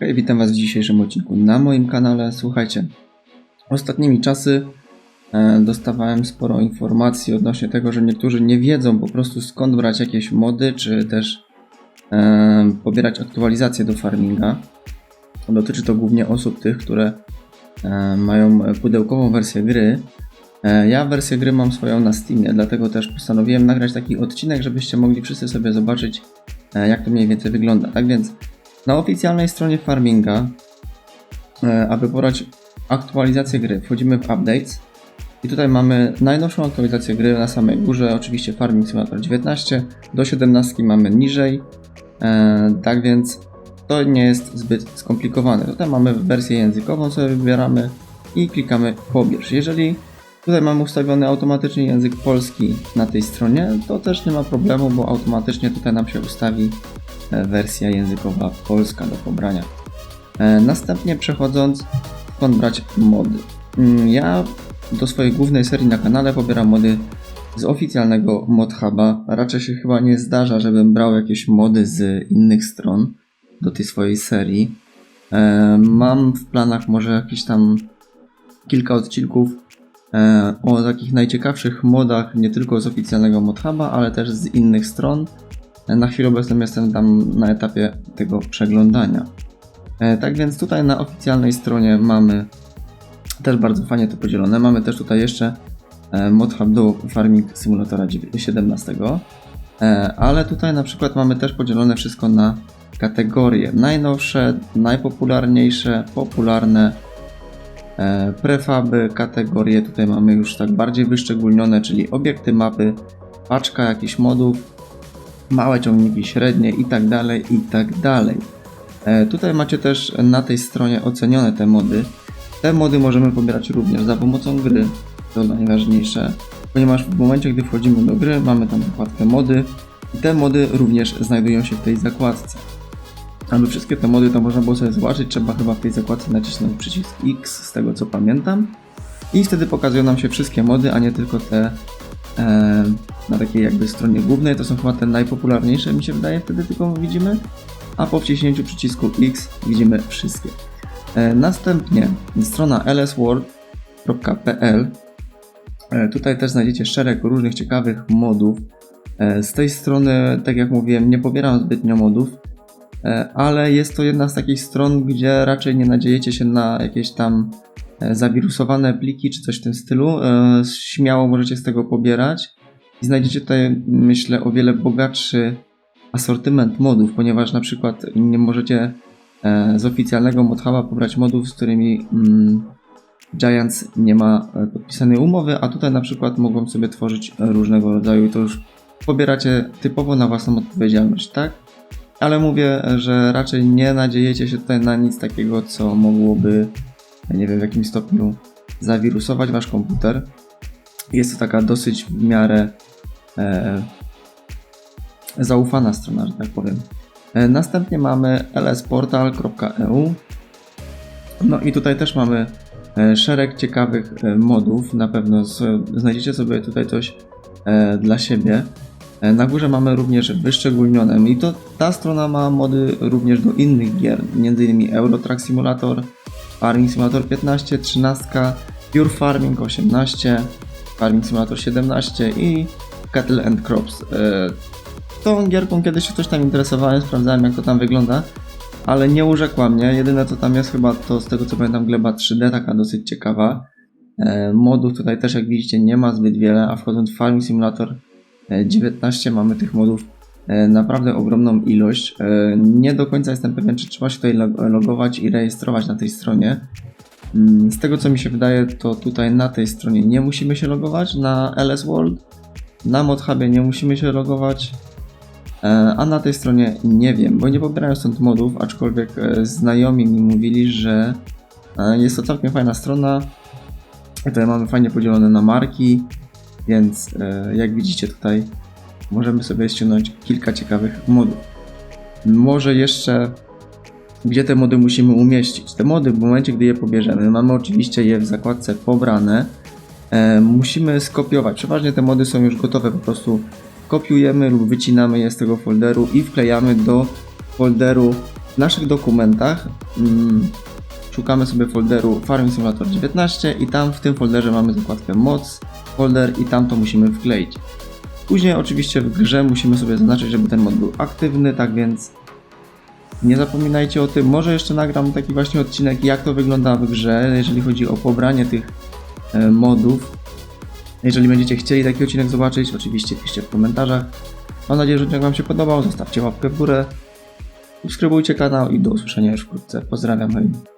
Hej, witam Was w dzisiejszym odcinku na moim kanale. Słuchajcie, ostatnimi czasy e, dostawałem sporo informacji odnośnie tego, że niektórzy nie wiedzą po prostu skąd brać jakieś mody, czy też e, pobierać aktualizacje do farminga. Dotyczy to głównie osób tych, które e, mają pudełkową wersję gry. Ja wersję gry mam swoją na Steamie, dlatego też postanowiłem nagrać taki odcinek, żebyście mogli wszyscy sobie zobaczyć, jak to mniej więcej wygląda. Tak więc na oficjalnej stronie Farminga, e, aby pobrać aktualizację gry, wchodzimy w Updates i tutaj mamy najnowszą aktualizację gry na samej górze, oczywiście Farming Simulator 19, do 17 mamy niżej, e, tak więc to nie jest zbyt skomplikowane. Tutaj mamy wersję językową, sobie wybieramy i klikamy pobierz. Jeżeli tutaj mamy ustawiony automatycznie język polski na tej stronie, to też nie ma problemu, bo automatycznie tutaj nam się ustawi wersja językowa polska do pobrania. E, Następnie przechodząc, skąd brać mody. Mm, Ja do swojej głównej serii na kanale pobieram mody z oficjalnego ModHuba. Raczej się chyba nie zdarza, żebym brał jakieś mody z innych stron do tej swojej serii. E, Mam w planach może jakieś tam kilka odcinków e, o takich najciekawszych modach, nie tylko z oficjalnego ModHuba, ale też z innych stron. Na chwilę obecną jestem tam na etapie tego przeglądania. E, Tak więc tutaj na oficjalnej stronie mamy też bardzo fajnie to podzielone. Mamy też tutaj jeszcze e, ModHub do Farming Simulatora 17. E, Ale tutaj na przykład mamy też podzielone wszystko na kategorie. Najnowsze, najpopularniejsze, popularne, prefaby, kategorie. Tutaj mamy już tak bardziej wyszczególnione, czyli obiekty mapy, paczka jakichś modów, małe ciągniki średnie i tak dalej, i tak dalej. E, Tutaj macie też na tej stronie ocenione te mody. Te mody możemy pobierać również za pomocą gry, to najważniejsze, ponieważ w momencie, gdy wchodzimy do gry, mamy tam zakładkę mody i te mody również znajdują się w tej zakładce. Aby wszystkie te mody to można było sobie zobaczyć, trzeba chyba w tej zakładce nacisnąć przycisk X, z tego co pamiętam. I wtedy pokazują nam się wszystkie mody, a nie tylko te na takiej jakby stronie głównej. To są chyba te najpopularniejsze, mi się wydaje, wtedy tylko widzimy. A po wciśnięciu przycisku X widzimy wszystkie. E, Następnie strona lsworld.pl. E, Tutaj też znajdziecie szereg różnych ciekawych modów. E, Z tej strony, tak jak mówiłem, nie pobieram zbytnio modów, e, ale jest to jedna z takich stron, gdzie raczej nie nadziejecie się na jakieś tam e, zawirusowane pliki czy coś w tym stylu. E, Śmiało możecie z tego pobierać i znajdziecie tutaj, myślę, o wiele bogatszy asortyment modów, ponieważ na przykład nie możecie e, z oficjalnego ModHuba pobrać modów, z którymi mm, Giants nie ma e, podpisanej umowy, a tutaj na przykład mogą sobie tworzyć różnego rodzaju i to już pobieracie typowo na własną odpowiedzialność, tak? Ale mówię, że raczej nie nadziejecie się tutaj na nic takiego, co mogłoby, nie wiem, w jakimś stopniu zawirusować wasz komputer. Jest to taka dosyć w miarę e, zaufana strona, że tak powiem. E, Następnie mamy lsportal.eu. No i tutaj też mamy e, szereg ciekawych e, modów. Na pewno znajdziecie sobie tutaj coś e, dla siebie. Na górze mamy również wyszczególnione i to ta strona ma mody również do innych gier, m.in. Euro Truck Simulator, Farming Simulator 15, 13, Pure Farming 18, Farming Simulator 17 i Cattle and Crops. E, Tą gierką kiedyś się coś tam interesowałem, sprawdzałem jak to tam wygląda, ale nie urzekła mnie. Jedyne co tam jest chyba to z tego co pamiętam gleba 3D, taka dosyć ciekawa. E, Modów tutaj też jak widzicie nie ma zbyt wiele, a wchodząc w Farming Simulator e, 19 mamy tych modów e, naprawdę ogromną ilość. E, Nie do końca jestem pewien, czy trzeba się tutaj log- logować i rejestrować na tej stronie. Mm, Z tego co mi się wydaje, to tutaj na tej stronie nie musimy się logować, na LS World, na ModHubie nie musimy się logować, e, a na tej stronie nie wiem, bo nie pobierają stąd modów, aczkolwiek e, znajomi mi mówili, że e, jest to całkiem fajna strona. Tutaj mamy fajnie podzielone na marki, więc e, jak widzicie tutaj możemy sobie ściągnąć kilka ciekawych modów. Może jeszcze gdzie te mody musimy umieścić. Te mody w momencie, gdy je pobierzemy, mamy oczywiście je w zakładce pobrane. E, musimy skopiować. Przeważnie te mody są już gotowe, po prostu kopiujemy lub wycinamy je z tego folderu i wklejamy do folderu W naszych dokumentach mm, szukamy sobie folderu Farming Simulator 19 i tam w tym folderze mamy zakładkę mods folder i tam to musimy wkleić. Później oczywiście w grze musimy sobie zaznaczyć, żeby ten mod był aktywny, tak więc nie zapominajcie o tym. Może jeszcze nagram taki właśnie odcinek, jak to wygląda w grze, jeżeli chodzi o pobranie tych e, modów. Jeżeli będziecie chcieli taki odcinek zobaczyć, oczywiście piszcie w komentarzach. Mam nadzieję, że odcinek Wam się podobał. Zostawcie łapkę w górę. Subskrybujcie kanał i do usłyszenia już wkrótce. Pozdrawiam, hej.